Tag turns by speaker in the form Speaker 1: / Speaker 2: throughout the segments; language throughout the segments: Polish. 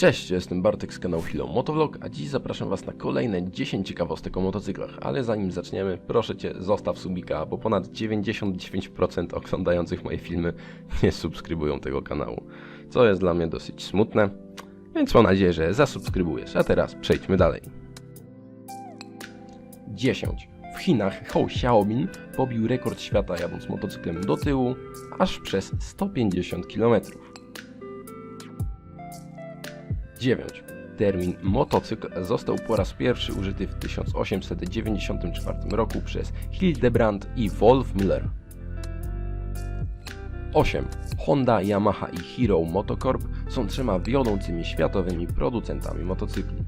Speaker 1: Cześć, jestem Bartek z kanału Chwilą Motovlog, a dziś zapraszam Was na kolejne 10 ciekawostek o motocyklach. Ale zanim zaczniemy, proszę Cię, zostaw subika, bo ponad 99% oglądających moje filmy nie subskrybują tego kanału. Co jest dla mnie dosyć smutne, więc mam nadzieję, że zasubskrybujesz. A teraz przejdźmy dalej. 10. W Chinach Hou Xiaobin pobił rekord świata jadąc motocyklem do tyłu aż przez 150 km. 9. Termin motocykl został po raz pierwszy użyty w 1894 roku przez Hildebrand i Wolf Müller. 8. Honda, Yamaha i Hero Motocorp są trzema wiodącymi światowymi producentami motocykli.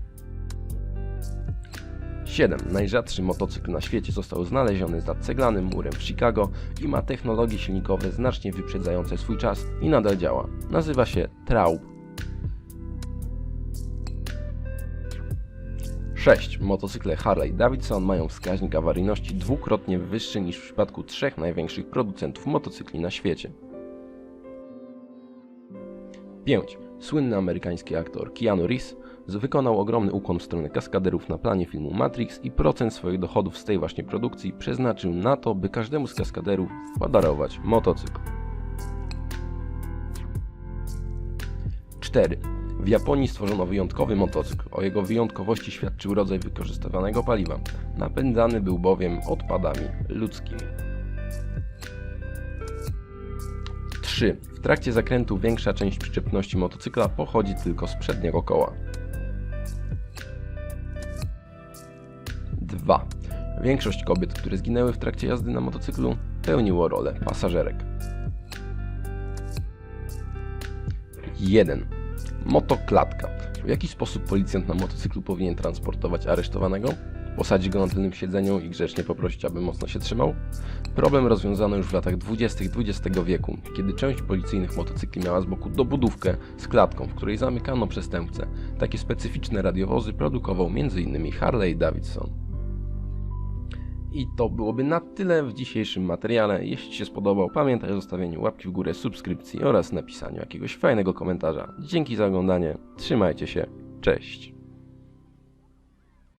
Speaker 1: 7. Najrzadszy motocykl na świecie został znaleziony za ceglanym murem w Chicago i ma technologie silnikowe znacznie wyprzedzające swój czas i nadal działa. Nazywa się Traub. 6. Motocykle Harley Davidson mają wskaźnik awaryjności dwukrotnie wyższy niż w przypadku trzech największych producentów motocykli na świecie. 5. Słynny amerykański aktor Keanu Reeves wykonał ogromny ukłon w stronę kaskaderów na planie filmu Matrix i procent swoich dochodów z tej właśnie produkcji przeznaczył na to, by każdemu z kaskaderów podarować motocykl. 4. W Japonii stworzono wyjątkowy motocykl. O jego wyjątkowości świadczył rodzaj wykorzystywanego paliwa. Napędzany był bowiem odpadami ludzkimi. 3. W trakcie zakrętu większa część przyczepności motocykla pochodzi tylko z przedniego koła. 2. Większość kobiet, które zginęły w trakcie jazdy na motocyklu, pełniło rolę pasażerek. 1. Motoklatka. W jaki sposób policjant na motocyklu powinien transportować aresztowanego? Posadzić go na tylnym siedzeniu i grzecznie poprosić, aby mocno się trzymał? Problem rozwiązano już w latach 20. XX wieku, kiedy część policyjnych motocykli miała z boku dobudówkę z klatką, w której zamykano przestępcę. Takie specyficzne radiowozy produkował m.in. Harley Davidson. I to byłoby na tyle w dzisiejszym materiale. Jeśli Ci się spodobał, pamiętaj o zostawieniu łapki w górę, subskrypcji oraz napisaniu jakiegoś fajnego komentarza. Dzięki za oglądanie, trzymajcie się, cześć!